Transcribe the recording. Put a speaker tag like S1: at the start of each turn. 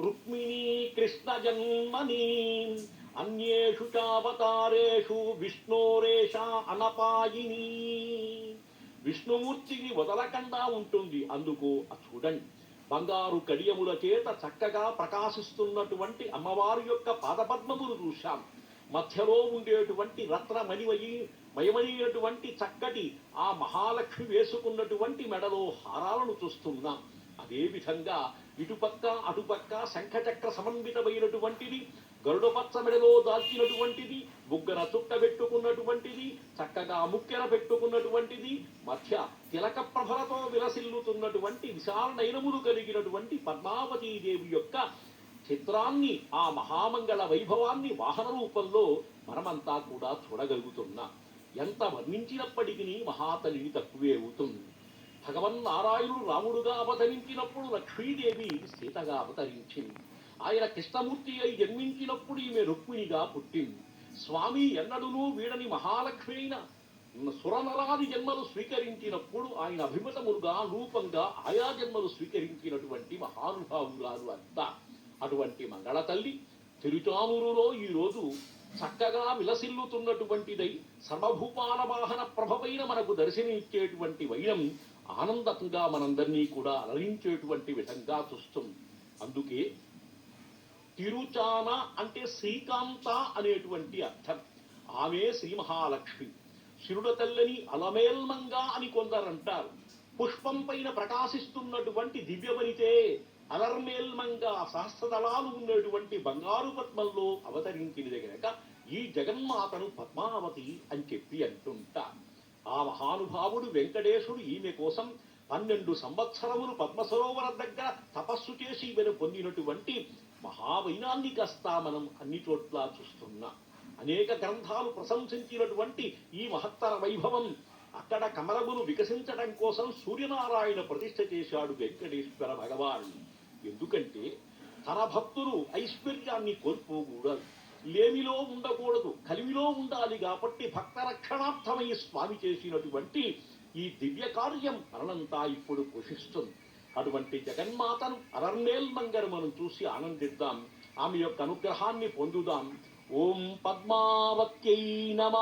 S1: రుక్మిణీ కృష్ణ జన్మని. అన్యేషు చావతారేషు విష్ణోరేష అనపాయిని. విష్ణుమూర్తిని వదలకుండా ఉంటుంది అందుకు చూడండి బంగారు కడియముల చేత చక్కగా ప్రకాశిస్తున్నటువంటి అమ్మవారి యొక్క పాదపద్మములు చూశాం. మధ్యలో ఉండేటువంటి రత్నమణిమయి మయమణినటువంటి చక్కటి ఆ మహాలక్ష్మి వేసుకున్నటువంటి మెడలో హారాలను చూస్తున్నాం. అదే విధంగా ఇటుపక్క అటుపక్క శంఖచక్ర సమన్వితమైనటువంటిది గరుడపచ్చ మెడలో దాల్చినటువంటిది బుగ్గన చుట్ట పెట్టుకున్నటువంటిది చక్కగా ముక్కెర పెట్టుకున్నటువంటిది మధ్య తిలక ప్రభలతో విలసిల్లుతున్నటువంటి విశాల నయనములు కలిగినటువంటి పద్మావతీదేవి యొక్క చిత్రాన్ని ఆ మహామంగళ వైభవాన్ని వాహన రూపంలో మనమంతా కూడా చూడగలుగుతున్నాం. ఎంత వర్ణించినప్పటికీ మహాతలిని తక్కువే అవుతుంది. భగవన్నారాయణుడు రాముడుగా అవతరించినప్పుడు లక్ష్మీదేవి సీతగా అవతరించింది. ఆయన కృష్ణమూర్తి అయి జన్మించినప్పుడు ఈమె రుక్మిణిగా పుట్టింది. స్వామి ఎన్నడునూ వీడని మహాలక్ష్మి అయిన సురనరాది జన్మలు స్వీకరించినప్పుడు ఆయన అభిమతములుగా రూపంగా ఆయా జన్మలు స్వీకరించినటువంటి మహానుభావురాలు అంతా. అటువంటి మంగళ తల్లి తిరుచామురులో ఈ రోజు చక్కగా విలసిల్లుతున్నటువంటిదై సర్వభూపాల వాహన ప్రభవైన మనకు దర్శనమిచ్చేటువంటి వైనం ఆనందంగా మనందరినీ కూడా అలరించేటువంటి విధంగా చూస్తుంది. అందుకే తిరుచాన అంటే శ్రీకాంత అనేటువంటి అర్థం. ఆమె శ్రీ మహాలక్ష్మి. శిరుడ తల్లిని అలమేల్మంగా అని కొందరంటారు. పుష్పం పైన ప్రకాశిస్తున్నటువంటి దివ్యవనితే అలర్మేల్మంగా సహస్రదళాలు ఉన్నటువంటి బంగారు పద్మంలో అవతరించినది గనక ఈ జగన్మాతను పద్మావతి అని చెప్పి అంటుంటారు. ఆ మహానుభావుడు వెంకటేశుడు ఈమె కోసం పన్నెండు సంవత్సరములు పద్మసరోవర దగ్గర తపస్సు చేసి ఈమెను పొందినటువంటి మహావైనాన్ని కాస్త మనం అన్ని చోట్ల చూస్తున్నాం. అనేక గ్రంథాలు ప్రశంసించినటువంటి ఈ మహత్తర వైభవం అక్కడ కమలమును వికసించడం కోసం సూర్యనారాయణ ప్రతిష్ఠ చేశాడు వెంకటేశ్వర భగవాను. ఎందుకంటే తన భక్తులు ఐశ్వర్యాన్ని కోల్పోకూడదు. లేమిలో ఉండకూడదు కలిమిలో ఉండాలి కాబట్టి భక్త రక్షణార్థమై స్వామి చేసినటువంటి ఈ దివ్య కార్యం మనంతా ఇప్పుడు పోషిస్తుంది. అటువంటి జగన్మాతను అరర్నేల్మంగరు మనం చూసి ఆనందిద్దాం. ఆమె యొక్క అనుగ్రహాన్ని పొందుదాం. ఓం పద్మావత్యై నమ.